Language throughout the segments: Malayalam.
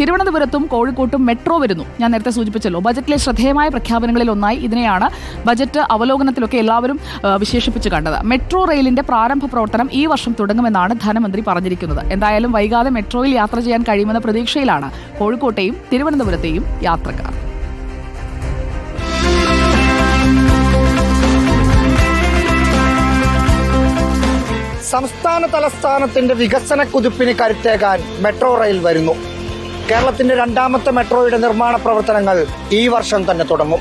തിരുവനന്തപുരത്തും കോഴിക്കോട്ടും മെട്രോ വരുന്നു. ഞാൻ നേരത്തെ സൂചിപ്പിച്ചല്ലോ ബജറ്റിലെ ശ്രദ്ധേയമായ പ്രഖ്യാപനങ്ങളിൽ ഒന്നായി ഇതിനെയാണ് ബജറ്റ് അവലോകനത്തിലൊക്കെ എല്ലാവരും വിശേഷിപ്പിച്ച് കണ്ടത്. മെട്രോ റെയിലിന്റെ പ്രാരംഭ പ്രവർത്തനം ഈ വർഷം തുടങ്ങുമെന്നാണ് ധനമന്ത്രി പറഞ്ഞിരിക്കുന്നത്. എന്തായാലും വൈകാതെ മെട്രോയിൽ യാത്ര ചെയ്യാൻ കഴിയുമെന്ന പ്രതീക്ഷയിലാണ് കോഴിക്കോട്ടെയും തിരുവനന്തപുരത്തെയും യാത്രക്കാർ. സംസ്ഥാന തലസ്ഥാനത്തിന്റെ വികസന കുതിപ്പിന് കരുത്തേകാൻ മെട്രോ റെയിൽ വരുന്നു. കേരളത്തിന്റെ രണ്ടാമത്തെ മെട്രോയുടെ നിർമ്മാണ പ്രവർത്തനങ്ങൾ ഈ വർഷം തന്നെ തുടങ്ങും.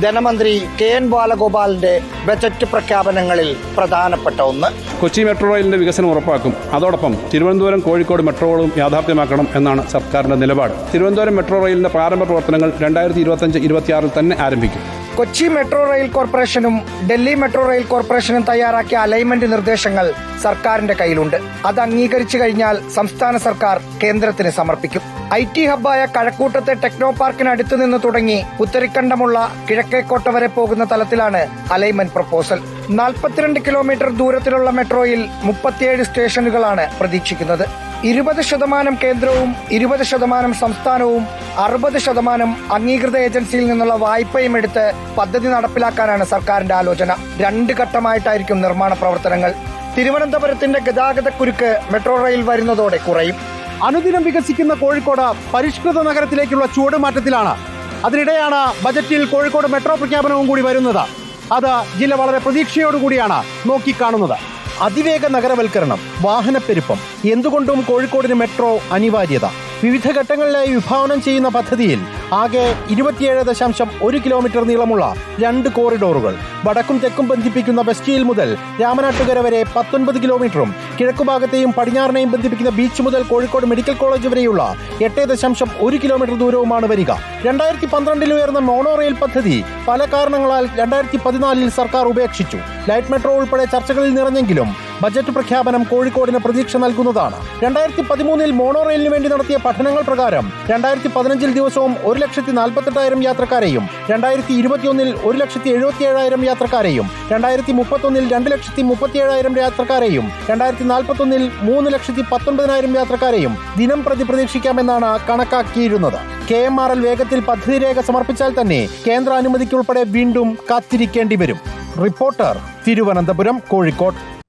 ധനമന്ത്രി കെ എൻ ബാലഗോപാലിന്റെ ബജറ്റ് പ്രഖ്യാപനങ്ങളിൽ പ്രധാനപ്പെട്ട ഒന്ന്. കൊച്ചി മെട്രോ റെയിലിന്റെ വികസനം ഉറപ്പാക്കും. അതോടൊപ്പം തിരുവനന്തപുരം കോഴിക്കോട് മെട്രോകളും യാഥാർത്ഥ്യമാക്കണം എന്നാണ് സർക്കാരിന്റെ നിലപാട്. തിരുവനന്തപുരം മെട്രോ റെയിലിന്റെ പ്രാരംഭ പ്രവർത്തനങ്ങൾ രണ്ടായിരത്തി ഇരുപത്തഞ്ച് ഇരുപത്തിയാറിൽ തന്നെ ആരംഭിക്കും. കൊച്ചി മെട്രോ റെയിൽ കോർപ്പറേഷനും ഡൽഹി മെട്രോ റെയിൽ കോർപ്പറേഷനും തയ്യാറാക്കിയ അലൈൻമെന്റ് നിർദ്ദേശങ്ങൾ സർക്കാരിന്റെ കയ്യിലുണ്ട്. അത് അംഗീകരിച്ചു കഴിഞ്ഞാൽ സംസ്ഥാന സർക്കാർ കേന്ദ്രത്തിന് സമർപ്പിക്കും. ഐ ടി ഹബ്ബായ കഴക്കൂട്ടത്തെ ടെക്നോ പാർക്കിനടുത്തു നിന്ന് തുടങ്ങി പുത്തരിക്കണ്ടമുള്ള കിഴക്കേക്കോട്ട വരെ പോകുന്ന തലത്തിലാണ് അലൈൻമെന്റ് പ്രപ്പോസൽ. നാൽപ്പത്തിരണ്ട് കിലോമീറ്റർ ദൂരത്തിലുള്ള മെട്രോയിൽ മുപ്പത്തിയേഴ് സ്റ്റേഷനുകളാണ് പ്രതീക്ഷിക്കുന്നത്. ഇരുപത് ശതമാനം കേന്ദ്രവും ഇരുപത് ശതമാനം സംസ്ഥാനവും അറുപത് ശതമാനം അംഗീകൃത ഏജൻസിയിൽ നിന്നുള്ള വായ്പയും എടുത്ത് പദ്ധതി നടപ്പിലാക്കാനാണ് സർക്കാരിന്റെ ആലോചന. രണ്ട് ഘട്ടമായിട്ടായിരിക്കും നിർമ്മാണ പ്രവർത്തനങ്ങൾ. തിരുവനന്തപുരത്തിന്റെ ഗതാഗതക്കുരുക്ക് മെട്രോ റെയിൽ വരുന്നതോടെ കുറയും. അനുദിനം വികസിക്കുന്ന കോഴിക്കോട് പരിഷ്കൃത നഗരത്തിലേക്കുള്ള ചുവടുമാറ്റത്തിലാണ്. അതിനിടെയാണ് ബജറ്റിൽ കോഴിക്കോട് മെട്രോ പ്രഖ്യാപനവും കൂടി വരുന്നത്. അത് ജില്ല വളരെ പ്രതീക്ഷയോടുകൂടിയാണ് നോക്കിക്കാണുന്നത്. അതിവേഗ നഗരവൽക്കരണം വാഹനപ്പെരുപ്പം എന്തുകൊണ്ടും കോഴിക്കോടിന് മെട്രോ അനിവാര്യത. വിവിധ ഘട്ടങ്ങളിലായി വിഭാവനം ചെയ്യുന്ന പദ്ധതിയിൽ ആകെ ഇരുപത്തിയേഴ് ദശാംശം ഒരു കിലോമീറ്റർ നീളമുള്ള രണ്ട് കോറിഡോറുകൾ വടക്കും തെക്കും ബന്ധിപ്പിക്കുന്ന ബസ്റ്റിയിൽ മുതൽ രാമനാട്ടുകര വരെ പത്തൊൻപത് കിലോമീറ്ററും കിഴക്കുഭാഗത്തെയും പടിഞ്ഞാറിനെയും ബന്ധിപ്പിക്കുന്ന ബീച്ച് മുതൽ കോഴിക്കോട് മെഡിക്കൽ കോളേജ് വരെയുള്ള എട്ട് ദശാംശം ഒരു കിലോമീറ്റർ ദൂരവുമാണ് വരിക. രണ്ടായിരത്തി പന്ത്രണ്ടിൽ ഉയർന്ന മോണോ റെയിൽ പദ്ധതി പല കാരണങ്ങളാൽ രണ്ടായിരത്തി പതിനാലിൽ സർക്കാർ ഉപേക്ഷിച്ചു. ലൈറ്റ് മെട്രോ ഉൾപ്പെടെ ചർച്ചകളിൽ നിറഞ്ഞെങ്കിലും ബജറ്റ് പ്രഖ്യാപനം കോഴിക്കോടിന് പ്രതീക്ഷ നൽകുന്നതാണ്. രണ്ടായിരത്തി പതിമൂന്നിൽ മോണോ റെയിലിന് വേണ്ടി നടത്തിയ പഠനങ്ങൾ പ്രകാരം രണ്ടായിരത്തി പതിനഞ്ചിൽ ദിവസവും ഒരു ലക്ഷത്തി നാൽപ്പത്തെട്ടായിരം യാത്രക്കാരെയും രണ്ടായിരത്തി ഇരുപത്തിയൊന്നിൽ ഒരു ലക്ഷത്തി എഴുപത്തി ഏഴായിരം യാത്രക്കാരെയും രണ്ടായിരത്തി മുപ്പത്തൊന്നിൽ രണ്ട് ലക്ഷത്തി മുപ്പത്തിയേഴായിരം യാത്രക്കാരെയും രണ്ടായിരത്തി നാൽപ്പത്തൊന്നിൽ മൂന്ന് ലക്ഷത്തി പത്തൊൻപതിനായിരം യാത്രക്കാരെയും ദിനം പ്രതി പ്രതീക്ഷിക്കാമെന്നാണ് കണക്കാക്കിയിരുന്നത്. കെ എം ആർ എൽ വേഗത്തിൽ പദ്ധതി രേഖ സമർപ്പിച്ചാൽ തന്നെ കേന്ദ്ര അനുമതിക്കുൾപ്പെടെ വീണ്ടും കാത്തിരിക്കേണ്ടി വരും. റിപ്പോർട്ടർ തിരുവനന്തപുരം കോഴിക്കോട്.